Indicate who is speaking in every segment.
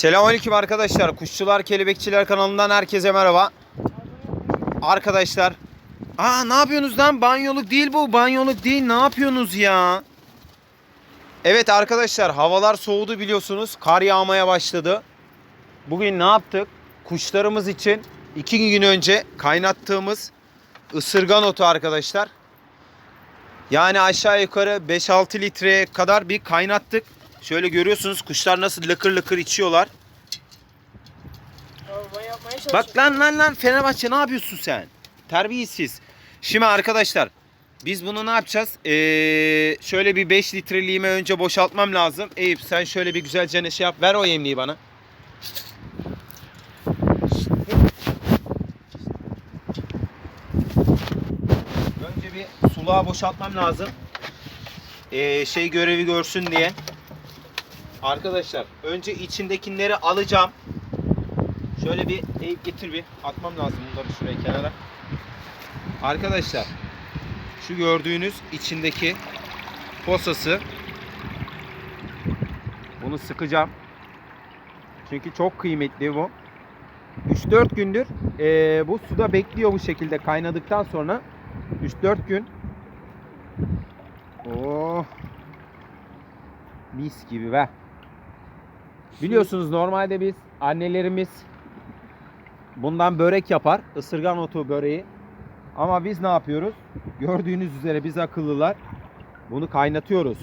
Speaker 1: Selamünaleyküm arkadaşlar. Kuşçular Kelebekçiler kanalından herkese merhaba. Arkadaşlar. Aa ne yapıyorsunuz lan? Banyoluk değil bu. Banyoluk değil. Ne yapıyorsunuz ya? Evet arkadaşlar havalar soğudu biliyorsunuz. Kar yağmaya başladı. Bugün ne yaptık? Kuşlarımız için iki gün önce kaynattığımız ısırgan otu arkadaşlar. Yani aşağı yukarı 5-6 litreye kadar bir kaynattık. Şöyle görüyorsunuz kuşlar nasıl lıkır lıkır içiyorlar. Bak lan lan lan Fenerbahçe ne yapıyorsun sen? Terbiyesiz. Şimdi arkadaşlar biz bunu ne yapacağız? Ee, şöyle bir 5 litreliğime önce boşaltmam lazım. Eyüp sen şöyle bir güzelce ne şey yap. Ver o yemliği bana. Önce bir suluğa boşaltmam lazım. Ee, şey görevi görsün diye. Arkadaşlar önce içindekileri alacağım. Şöyle bir eğip getir bir. Atmam lazım bunları şuraya kenara. Arkadaşlar şu gördüğünüz içindeki posası bunu sıkacağım. Çünkü çok kıymetli bu. 3-4 gündür eee, bu suda bekliyor bu şekilde kaynadıktan sonra 3-4 gün Oh mis gibi be. Biliyorsunuz normalde biz annelerimiz bundan börek yapar. ısırgan otu böreği. Ama biz ne yapıyoruz? Gördüğünüz üzere biz akıllılar bunu kaynatıyoruz.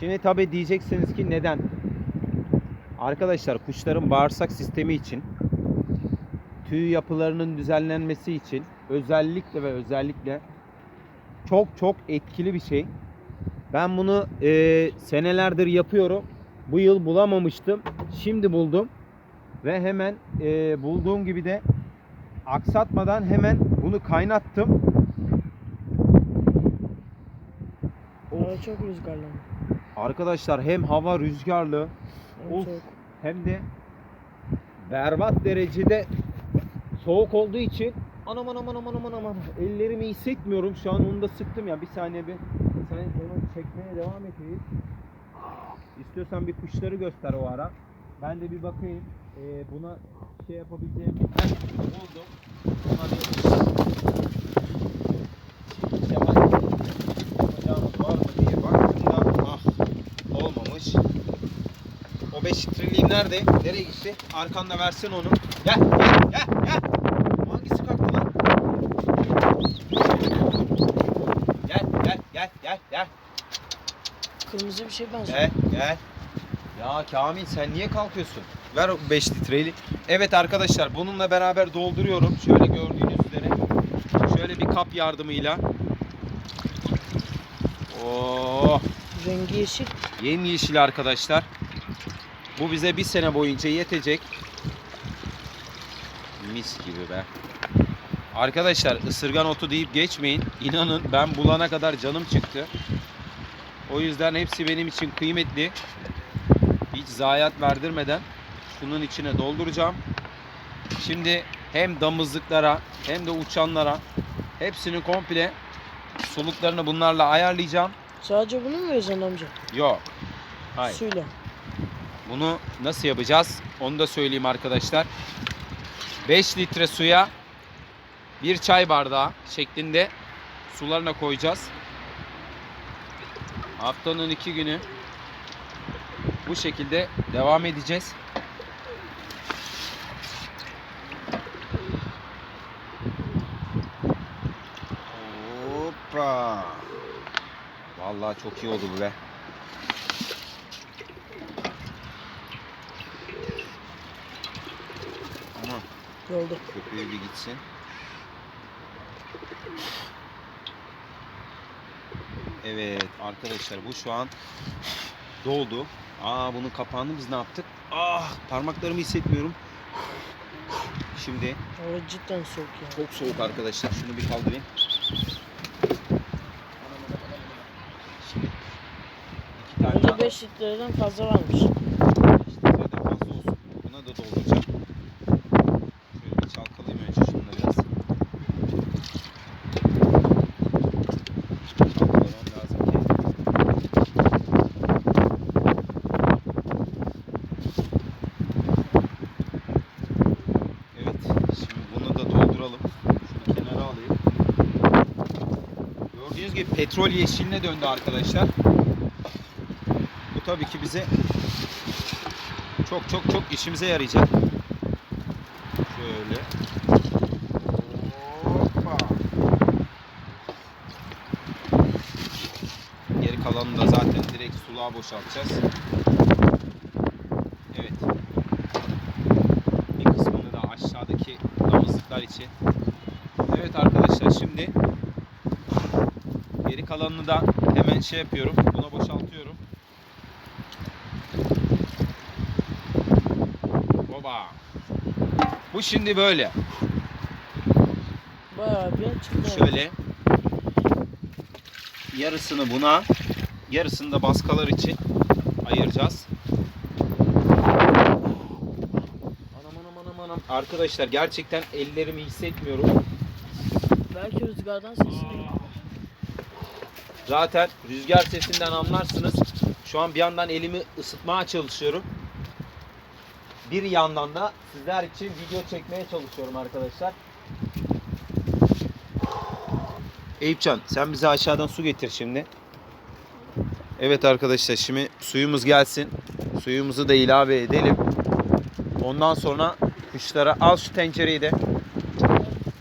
Speaker 1: Şimdi tabi diyeceksiniz ki neden? Arkadaşlar kuşların bağırsak sistemi için tüy yapılarının düzenlenmesi için özellikle ve özellikle çok çok etkili bir şey. Ben bunu eee, senelerdir yapıyorum. Bu yıl bulamamıştım. Şimdi buldum. Ve hemen eee, bulduğum gibi de aksatmadan hemen bunu kaynattım.
Speaker 2: Hava çok rüzgarlı.
Speaker 1: Arkadaşlar hem hava rüzgarlı
Speaker 2: Hem
Speaker 1: Of.
Speaker 2: soğuk.
Speaker 1: hem de berbat derecede soğuk olduğu için anam anam anam anam anam anam ellerimi hissetmiyorum şu an onu da sıktım ya bir saniye bir sen onu çekmeye devam edeyim. İstiyorsan bir kuşları göster o ara. Ben de bir bakayım Ee, buna şey yapabileceğim. Buna bir şey baktığımda ah olmamış. O 5 litreliğim nerede? Nereye gitti? Arkanda versin onu. Gel, gel, gel, gel. Hangisi kalktı lan? Gel, gel, gel, gel, gel.
Speaker 2: Kırmızı bir şey benziyor.
Speaker 1: Gel, gel. Ya Kamil sen niye kalkıyorsun? Ver o 5 litreyi. Evet arkadaşlar bununla beraber dolduruyorum. Şöyle gördüğünüz üzere. Şöyle bir kap yardımıyla. Oo,
Speaker 2: Rengi yeşil.
Speaker 1: yemyeşil arkadaşlar. Bu bize bir sene boyunca yetecek. Mis gibi be. Arkadaşlar ısırgan otu deyip geçmeyin. İnanın ben bulana kadar canım çıktı. O yüzden hepsi benim için kıymetli. Hiç zayiat verdirmeden şunun içine dolduracağım. Şimdi hem damızlıklara hem de uçanlara hepsini komple soluklarını bunlarla ayarlayacağım.
Speaker 2: Sadece bunu mu vereceksin amca?
Speaker 1: Yok. Hayır.
Speaker 2: Suyla.
Speaker 1: Bunu nasıl yapacağız? Onu da söyleyeyim arkadaşlar. 5 litre suya bir çay bardağı şeklinde sularına koyacağız. Haftanın iki günü bu şekilde devam edeceğiz. Hoppa. Vallahi çok iyi oldu bu be. Ama
Speaker 2: Oldu.
Speaker 1: köpüğü bir gitsin. Evet arkadaşlar bu şu an doldu. Aa bunun kapağını biz ne yaptık? Ah parmaklarımı hissetmiyorum. Şimdi
Speaker 2: Hava cidden soğuk ya.
Speaker 1: çok soğuk arkadaşlar. Şunu bir kaldırayım. Şimdi iki tane daha.
Speaker 2: Bence 5 litreden fazla varmış.
Speaker 1: İşte zaten fazla olsun. Buna da dolduracağım. Şöyle bir çalkalayayım önce şununla biraz. Çalkalamam lazım ki. dolduralım. Şunu kenara alayım. Gibi petrol yeşiline döndü arkadaşlar. Bu tabii ki bize çok çok çok işimize yarayacak. Şöyle. Hoppa. Geri kalanını da zaten direkt suluğa boşaltacağız. Evet. Bir kısmını da aşağıdaki damızlıklar için. Evet arkadaşlar şimdi kalanını da hemen şey yapıyorum. Buna boşaltıyorum. Baba. Bu şimdi böyle.
Speaker 2: Bayağı bir çıktı.
Speaker 1: Şöyle yarısını buna, yarısını da baskalar için ayıracağız. Anam anam anam anam. Arkadaşlar gerçekten ellerimi hissetmiyorum.
Speaker 2: Belki rüzgardan değil.
Speaker 1: Zaten rüzgar sesinden anlarsınız. Şu an bir yandan elimi ısıtmaya çalışıyorum. Bir yandan da sizler için video çekmeye çalışıyorum arkadaşlar. Eyüpcan sen bize aşağıdan su getir şimdi. Evet arkadaşlar şimdi suyumuz gelsin. Suyumuzu da ilave edelim. Ondan sonra kuşlara al şu tencereyi de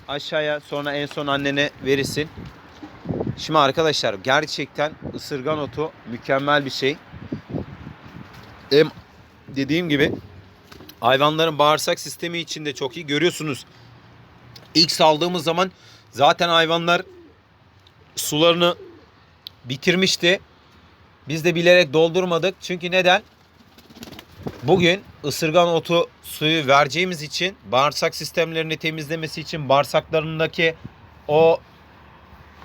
Speaker 1: aşağıya sonra en son annene verirsin. Şimdi arkadaşlar gerçekten ısırgan otu mükemmel bir şey. Hem dediğim gibi hayvanların bağırsak sistemi için de çok iyi. Görüyorsunuz ilk saldığımız zaman zaten hayvanlar sularını bitirmişti. Biz de bilerek doldurmadık. Çünkü neden? Bugün ısırgan otu suyu vereceğimiz için bağırsak sistemlerini temizlemesi için bağırsaklarındaki o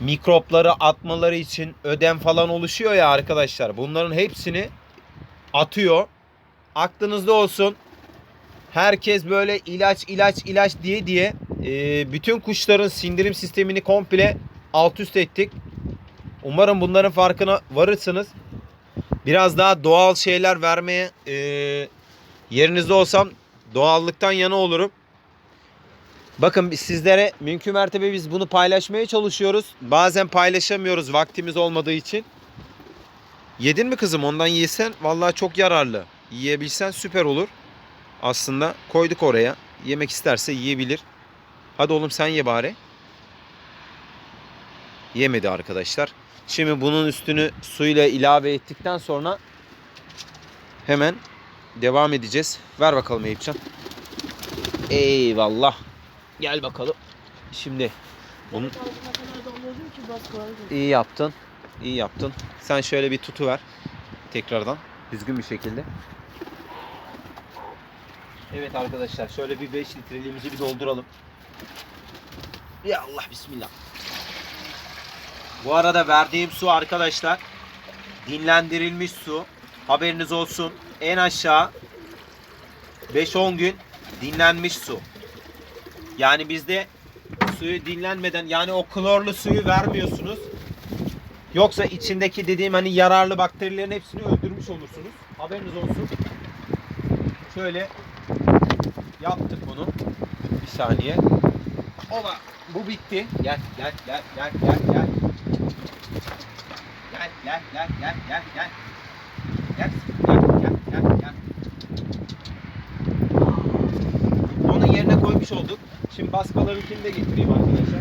Speaker 1: mikropları atmaları için ödem falan oluşuyor ya arkadaşlar. Bunların hepsini atıyor. Aklınızda olsun. Herkes böyle ilaç ilaç ilaç diye diye e, bütün kuşların sindirim sistemini komple alt üst ettik. Umarım bunların farkına varırsınız. Biraz daha doğal şeyler vermeye e, yerinizde olsam doğallıktan yana olurum. Bakın sizlere mümkün mertebe biz bunu paylaşmaya çalışıyoruz. Bazen paylaşamıyoruz vaktimiz olmadığı için. Yedin mi kızım? Ondan yesen vallahi çok yararlı. Yiyebilsen süper olur. Aslında koyduk oraya. Yemek isterse yiyebilir. Hadi oğlum sen ye bari. Yemedi arkadaşlar. Şimdi bunun üstünü suyla ilave ettikten sonra hemen devam edeceğiz. Ver bakalım Eyüpcan. Eyvallah. Gel bakalım. Şimdi Bunun- iyi yaptın. İyi yaptın. Sen şöyle bir tutu ver. Tekrardan. Düzgün bir şekilde. Evet arkadaşlar şöyle bir 5 litreliğimizi bir dolduralım. Ya Allah bismillah. Bu arada verdiğim su arkadaşlar dinlendirilmiş su. Haberiniz olsun. En aşağı 5-10 gün dinlenmiş su. Yani bizde suyu dinlenmeden yani o klorlu suyu vermiyorsunuz. Yoksa içindeki dediğim hani yararlı bakterilerin hepsini öldürmüş olursunuz. Haberiniz olsun. Şöyle yaptık bunu. Bir saniye. Ola bu bitti. Gel gel gel gel gel gel. Gel gel gel gel gel gel. Gel gel gel gel gel. Yerine koymuş olduk. Şimdi baskalarınkini de getireyim arkadaşlar.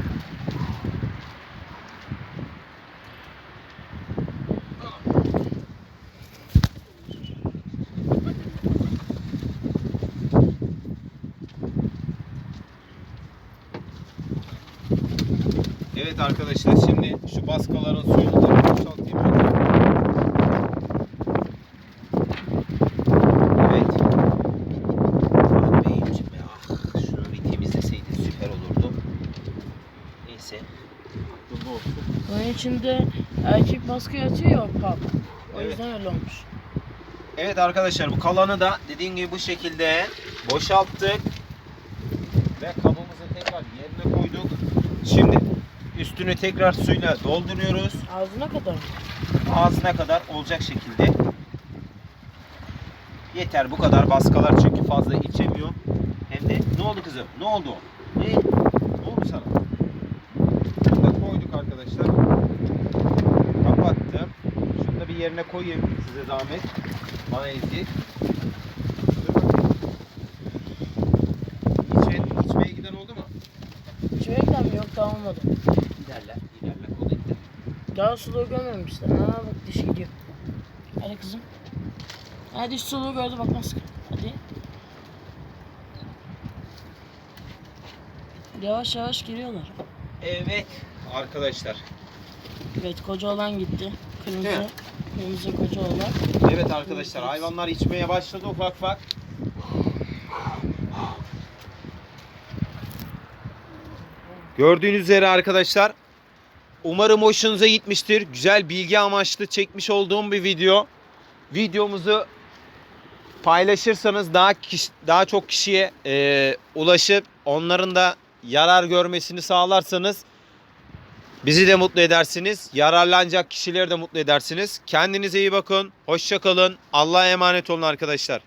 Speaker 1: Evet arkadaşlar şimdi şu baskaların suyunu da boşaltayım. Evet. Ah beyimciğim ya. Şunu bir temizleseydin süper olurdu. Neyse. Aklımda olsun.
Speaker 2: Onun içinde erkek baskı yatıyor ya pap. O
Speaker 1: Evet.
Speaker 2: yüzden öyle olmuş.
Speaker 1: Evet arkadaşlar bu kalanı da dediğim gibi bu şekilde boşalttık. Ve kabımızı tekrar yerine koyduk. Şimdi üstünü tekrar suyla dolduruyoruz.
Speaker 2: Ağzına kadar mı?
Speaker 1: ağzına kadar olacak şekilde. Yeter bu kadar baskalar çünkü fazla içemiyor. Hem de ne oldu kızım? Ne oldu? Ne? Ne oldu? sana. Bunu da koyduk arkadaşlar. Kapattım. Şunu da bir yerine koyayım size zahmet. Bana bakayım. İçe, içmeye giden oldu mu?
Speaker 2: İçmekten mi yok daha olmadı.
Speaker 1: Giderler, giderler. O da gider.
Speaker 2: Daha suluğu görmemişler. Ha bak dişi gidiyor. Hadi kızım. Hadi diş suluğu gördü bak nasıl. Hadi. Yavaş yavaş giriyorlar.
Speaker 1: Evet arkadaşlar.
Speaker 2: Evet koca olan gitti. Kırmızı.
Speaker 1: Evet.
Speaker 2: Kırmızı koca olan.
Speaker 1: Evet arkadaşlar hayvanlar içmeye başladı ufak ufak. Gördüğünüz üzere arkadaşlar umarım hoşunuza gitmiştir. Güzel bilgi amaçlı çekmiş olduğum bir video. Videomuzu paylaşırsanız daha kişi, daha çok kişiye e, ulaşıp onların da yarar görmesini sağlarsanız Bizi de mutlu edersiniz. Yararlanacak kişileri de mutlu edersiniz. Kendinize iyi bakın. Hoşça kalın. Allah'a emanet olun arkadaşlar.